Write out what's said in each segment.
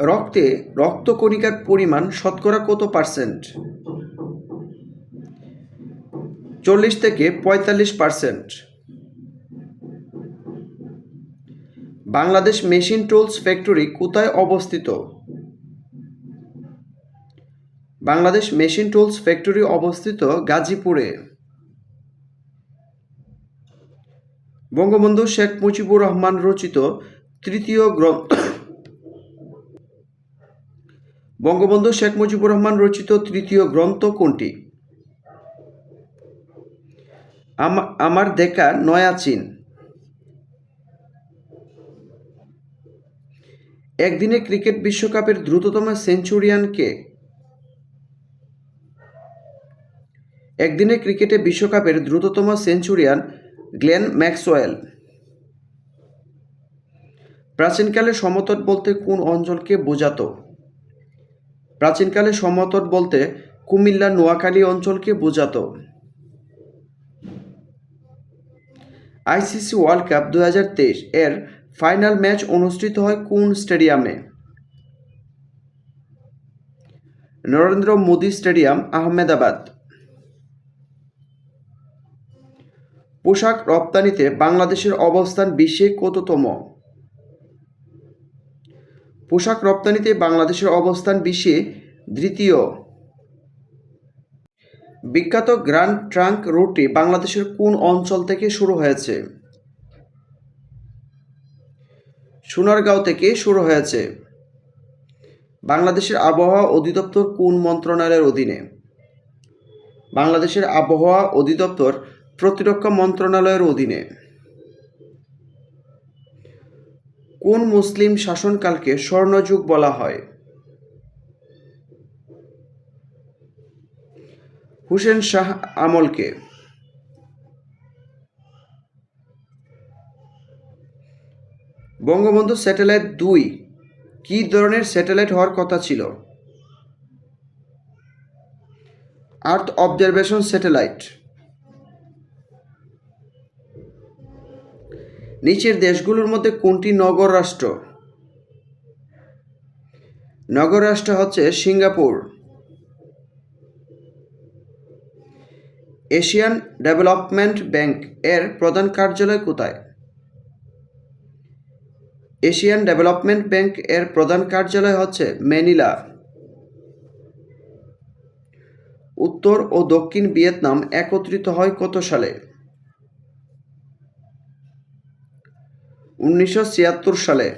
রক্তে রক্তকণিকার পরিমাণ শতকরা কত পার্সেন্ট চল্লিশ থেকে পঁয়তাল্লিশ percent Bangladesh machine tools factory কোথায় অবস্থিত? বাংলাদেশ মেশিন টুলস ফ্যাক্টরি অবস্থিত গাজীপুরে। বঙ্গবন্ধু শেখ মুজিবুর রহমান রচিত তৃতীয় গ্রন্থ বঙ্গবন্ধু শেখ মুজিবুর রহমান রচিত তৃতীয় গ্রন্থ কোনটি? আমার দেখা নয়া চীন। একদিনে ক্রিকেট বিশ্বকাপের দ্রুততম সেঞ্চুরিয়ান কে? একদিনে ক্রিকেটে বিশ্বকাপের দ্রুততম সেঞ্চুরিয়ান গ্লেন ম্যাক্সওয়েল। প্রাচীনকালে সমতট বলতে কোন অঞ্চলকে বোঝাতো? প্রাচীনকালে সমতট বলতে কুমিল্লা, নোয়াখালী অঞ্চলকে বোঝাতো। আইসিসি ওয়ার্ল্ড কাপ দু হাজার তেইশ এর ফাইনাল ম্যাচ অনুষ্ঠিত হয় কোন স্টেডিয়ামে? নরেন্দ্র মোদী স্টেডিয়াম, আহমেদাবাদ। পোশাক রপ্তানিতে বাংলাদেশের অবস্থান বিশ্বে কততম? পোশাক রপ্তানিতে বাংলাদেশের অবস্থান বিশ্বে দ্বিতীয় বিখ্যাত গ্র্যান্ড ট্রাঙ্ক রুটটি বাংলাদেশের কোন অঞ্চল থেকে শুরু হয়েছে? সোনারগাঁও থেকে শুরু হয়েছে। বাংলাদেশের আবহাওয়া অধিদপ্তর কোন মন্ত্রণালয়ের অধীনে? বাংলাদেশের আবহাওয়া অধিদপ্তর প্রতিরক্ষা মন্ত্রণালয়ের অধীনে। কোন মুসলিম শাসনকালকে স্বর্ণযুগ বলা হয়? হুসেন শাহ আমলকে। বঙ্গবন্ধু স্যাটেলাইট দুই, কী ধরনের স্যাটেলাইট হওয়ার কথা ছিল? Earth observation satellite. নিচের দেশগুলোর মধ্যে কোনটি নগর রাষ্ট্র? নগর রাষ্ট্র হচ্ছে সিঙ্গাপুর। এশিয়ান ডেভেলপমেন্ট ব্যাংক এর প্রধান কার্যালয় কোথায়? এশিয়ান ডেভেলপমেন্ট ব্যাংক এর প্রধান কার্যালয় হচ্ছে ম্যানিলা। উত্তর ও দক্ষিণ ভিয়েতনাম একত্রিত হয় কত সালে? উনিশশো ছিয়াত্তর সালে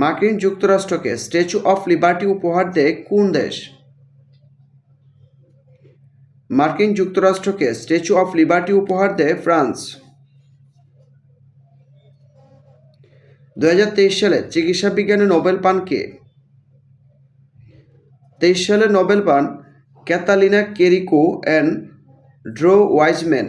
মার্কিন যুক্তরাষ্ট্রকে স্ট্যাচু অফ লিবার্টি উপহার দেয় কোন দেশ? মার্কিন যুক্তরাষ্ট্রকে স্ট্যাচু অফ লিবার্টি উপহার দেয় ফ্রান্স। দুহাজার তেইশ সালে চিকিৎসা বিজ্ঞানে নোবেল পান কে? তেইশ সালে নোবেল পান Katalin Kariko and Drew Weissman.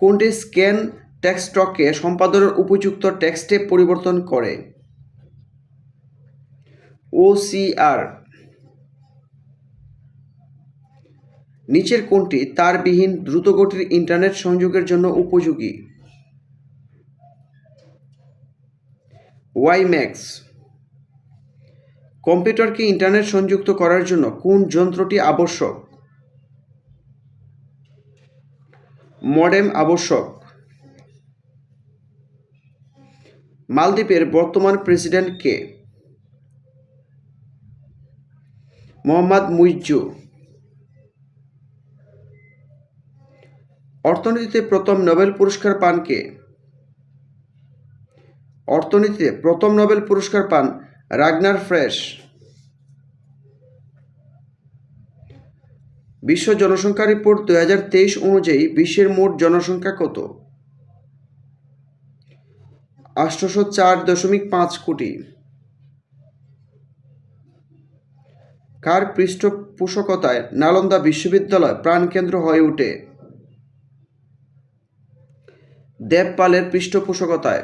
কোনটি স্ক্যান টেক্সটকে সম্পাদনের উপযুক্ত টেক্সটে পরিবর্তন করে? ওসিআর নিচের কোনটি? তারবিহীন দ্রুতগতির ইন্টারনেট সংযোগের জন্য উপযোগী। ওয়াইম্যাক্স কম্পিউটারকে ইন্টারনেট সংযুক্ত করার জন্য কোন যন্ত্রটি আবশ্যক? মডেম আবশ্যক। মালদ্বীপের বর্তমান প্রেসিডেন্ট কে? মোহাম্মদ মুইজু অর্থনীতিতে প্রথম নোবেল পুরস্কার পান কে? অর্থনীতিতে প্রথম নোবেল পুরস্কার পান রাগনার ফ্রেশ। বিশ্ব জনসংখ্যা রিপোর্ট দুই হাজার তেইশ অনুযায়ী বিশ্বের মোট জনসংখ্যা কত? আষ্টশো চার দশমিক পাঁচ কোটি। কার পৃষ্ঠপোষকতায় নালন্দা বিশ্ববিদ্যালয় প্রাণকেন্দ্র হয়ে ওঠে? দেবপালের পৃষ্ঠপোষকতায়।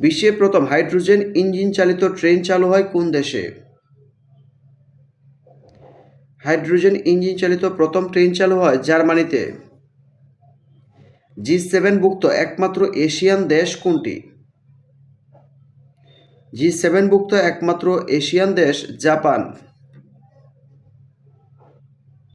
বিশ্বে প্রথম হাইড্রোজেন ইঞ্জিন চালিত ট্রেন চালু হয় কোন দেশে? হাইড্রোজেন ইঞ্জিন চালিত প্রথম ট্রেন চালু হয় জার্মানিতে। জি সেভেনভুক্ত একমাত্র এশিয়ান দেশ কোনটি? জি সেভেনভুক্ত একমাত্র এশিয়ান দেশ জাপান।